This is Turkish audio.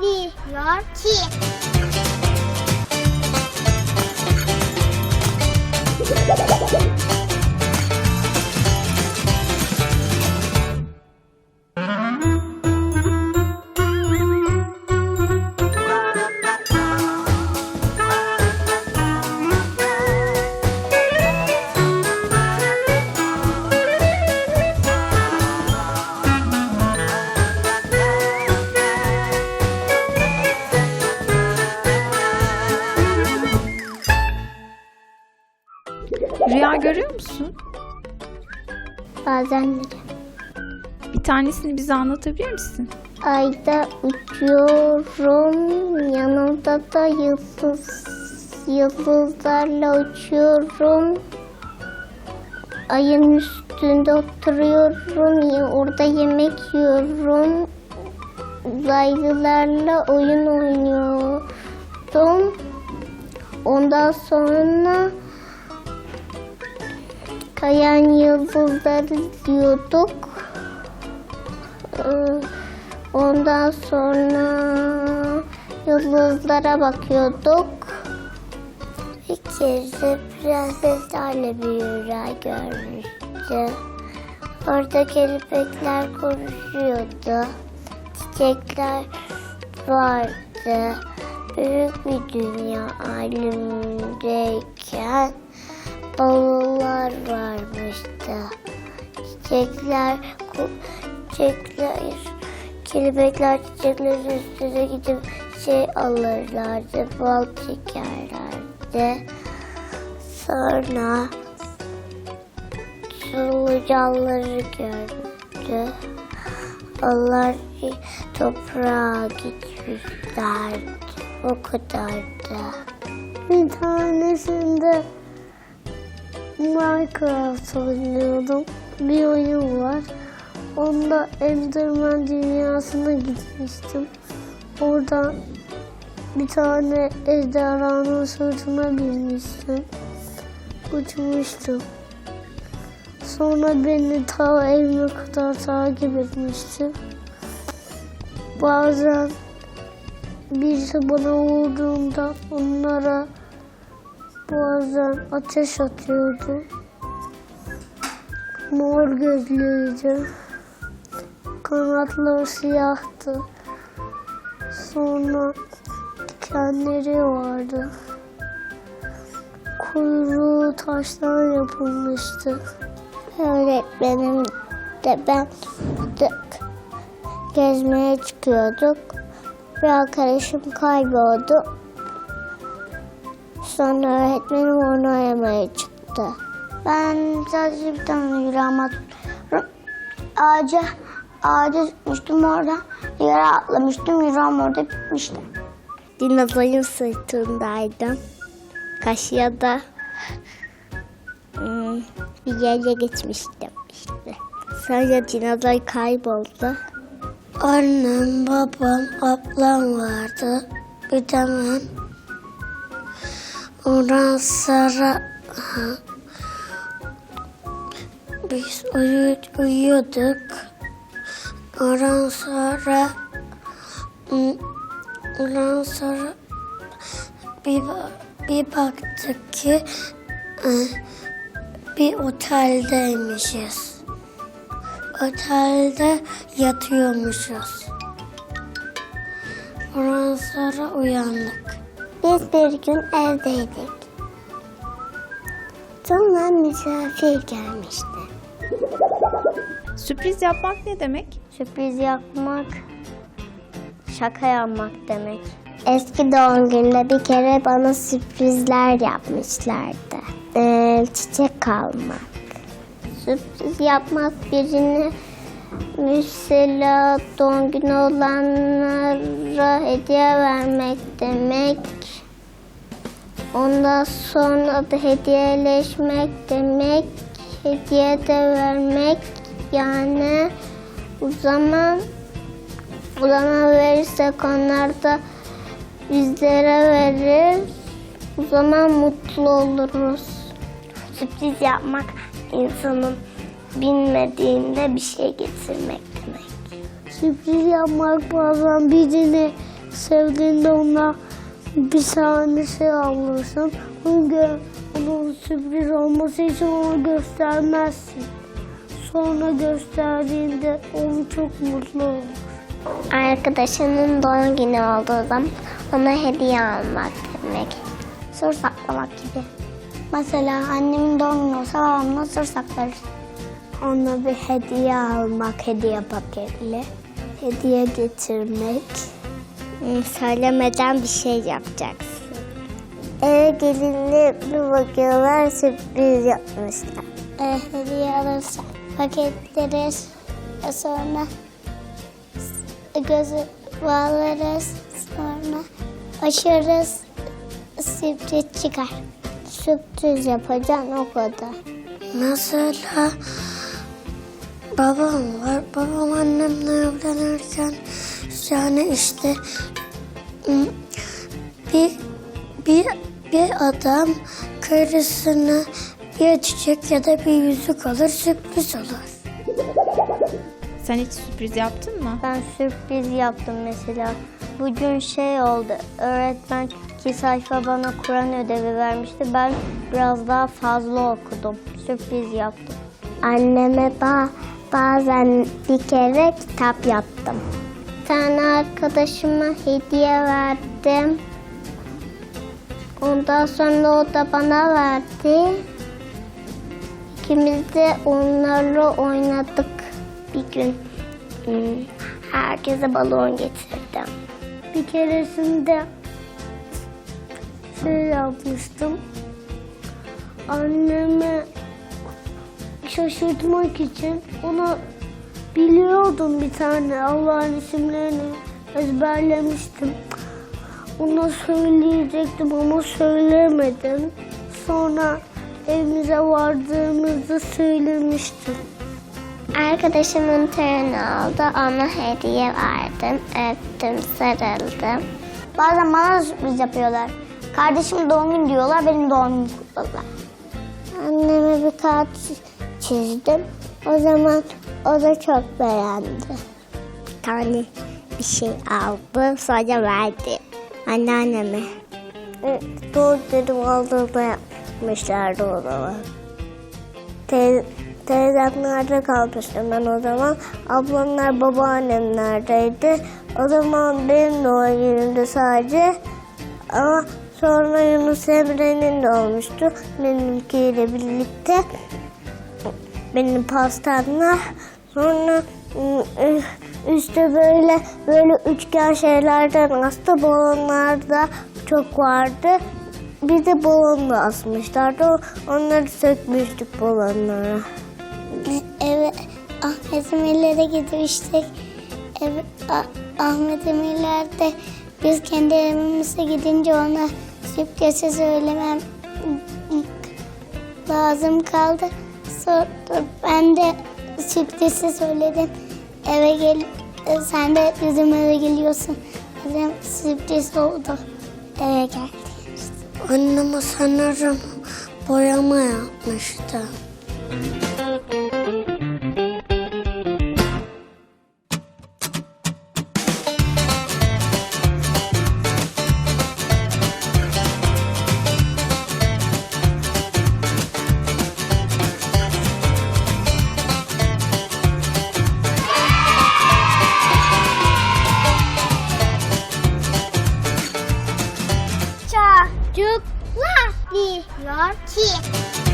patlıyor ki. Görüyor musun? Bazen Bir tanesini bize anlatabilir misin? ayda uçuyorum. Yanımda da yıldız yıldızlarla uçuyorum. Ayın üstünde oturuyorum. Orada yemek yiyorum. Uzaylılarla oyun oynuyorum. Ondan sonra kayan yıldızları izliyorduk. Ee, Ondan sonra yıldızlara bakıyorduk. Bir kere prenseslerle bir rüya görmüştü. Orada kelebekler konuşuyordu. Çiçekler vardı. Büyük bir dünya alemindeyken balılar varmıştı. Çiçekler, ku- çiçekler, kelebekler çiçeklerin üstüne gidip şey alırlardı, bal çekerlerdi. Sonra solucanları gördü. Onlar toprağa gitmişlerdi. O kadardı. Bir tanesinde Minecraft oynuyordum. Bir oyun var. Onda Enderman dünyasına gitmiştim. Orada bir tane ejderhanın sırtına binmiştim. Uçmuştum. Sonra beni ta evime kadar takip etmişti. Bazen birisi bana vurduğunda onlara bazen ateş atıyordu. Mor gözlüydü. Kanatları siyahtı. Sonra dikenleri vardı. Kuyruğu taştan yapılmıştı. Öğretmenim de ben de gezmeye çıkıyorduk. Bir arkadaşım kayboldu. Sonra öğretmenim onu aramaya çıktı. Ben sadece bir tane yüreğimi atıyorum. Ağaca, ağaca çıkmıştım orada. Yere atlamıştım. Yüreğim orada bitmişti. Dinozorun sırtındaydım. Kaşıya da hmm, bir yere geçmiştim işte. Sonra dinozor kayboldu. Annem, babam, ablam vardı. Bir de ben. Ondan sonra ha, biz uyu, uyuyorduk. Ondan sonra ondan sonra bir, bir baktık ki e, bir oteldeymişiz. Otelde yatıyormuşuz. Ondan sonra uyandık. Biz bir gün evdeydik. Sonra misafir gelmişti. Sürpriz yapmak ne demek? Sürpriz yapmak, şaka yapmak demek. Eski doğum gününde bir kere bana sürprizler yapmışlardı. Ee, çiçek almak. Sürpriz yapmak birine mesela doğum günü olanlara hediye vermek demek. Ondan sonra da hediyeleşmek demek. Hediye de vermek yani o zaman o zaman verirsek onlar da bizlere verir. O zaman mutlu oluruz. Sürpriz yapmak insanın bilmediğinde bir şey getirmek demek. Sürpriz yapmak bazen birine Sevdiğinde ona bir tane şey alırsın. Onu onun sürpriz olması için onu göstermezsin. Sonra gösterdiğinde onu çok mutlu olur. Arkadaşının doğum günü olduğu zaman ona hediye almak demek. Sır saklamak gibi. Mesela annemin doğum günü olsa babamla sır saklarız. Ona bir hediye almak, hediye paketli. Hediye getirmek. Hmm, Söylemeden bir şey yapacaksın. Eve gelince bir bakıyorlar sürpriz yapmışlar. Ee, hediye alırsak paketleriz. Sonra gözü bağlarız. Sonra açarız. Sürpriz çıkar. Sürpriz yapacaksın o kadar. Mesela babam var. Babam annemle evlenirken yani işte bir bir bir adam karısına bir çiçek ya da bir yüzük alır sürpriz olur. Sen hiç sürpriz yaptın mı? Ben sürpriz yaptım mesela. Bugün şey oldu. Öğretmen iki sayfa bana Kur'an ödevi vermişti. Ben biraz daha fazla okudum. Sürpriz yaptım. Anneme ba bazen bir kere kitap yaptım. Tane arkadaşıma hediye verdim. Ondan sonra o da bana verdi. İkimiz de onlarla oynadık bir gün. Hmm, Herkese balon getirdim. Bir keresinde şey yapmıştım. Anneme şaşırtmak için ona biliyordum bir tane Allah'ın isimlerini ezberlemiştim. Ona söyleyecektim ama söylemedim. Sonra evimize vardığımızda söylemiştim. Arkadaşımın töreni oldu. Ona hediye verdim. Öptüm, sarıldım. Bazen bana sürpriz yapıyorlar. Kardeşim doğum günü diyorlar, benim doğum günümü kutladılar. Anneme bir kart çizdim. O zaman o da çok beğendi. Tane bir şey aldı sonra verdi anneanneme. Evet, doğru dedim aldığında yapmışlardı o zaman. Te teyzemlerde kalmıştım ben o zaman. Ablamlar babaannemlerdeydi. O zaman benim doğum günümdü sadece. Ama sonra Yunus Emre'nin de olmuştu. Benimkiyle birlikte. Benim pastamla. Sonra ı, üstte böyle böyle üçgen şeylerden astı. Balonlar da çok vardı. Bir de balon da asmışlardı. Onları sökmüştük balonlara. Eve Ahmet Emirler'e gitmiştik. Ev, A- Ahmet Emirler'de biz kendi evimize gidince ona sürprizi söylemem lazım kaldı. Sonra ben de sürprizi söyledim. Eve gel, e, sen de bizim eve geliyorsun. Dedim sürpriz oldu. Eve geldi. Anneme sanırım boyama yapmıştı. 어 떻?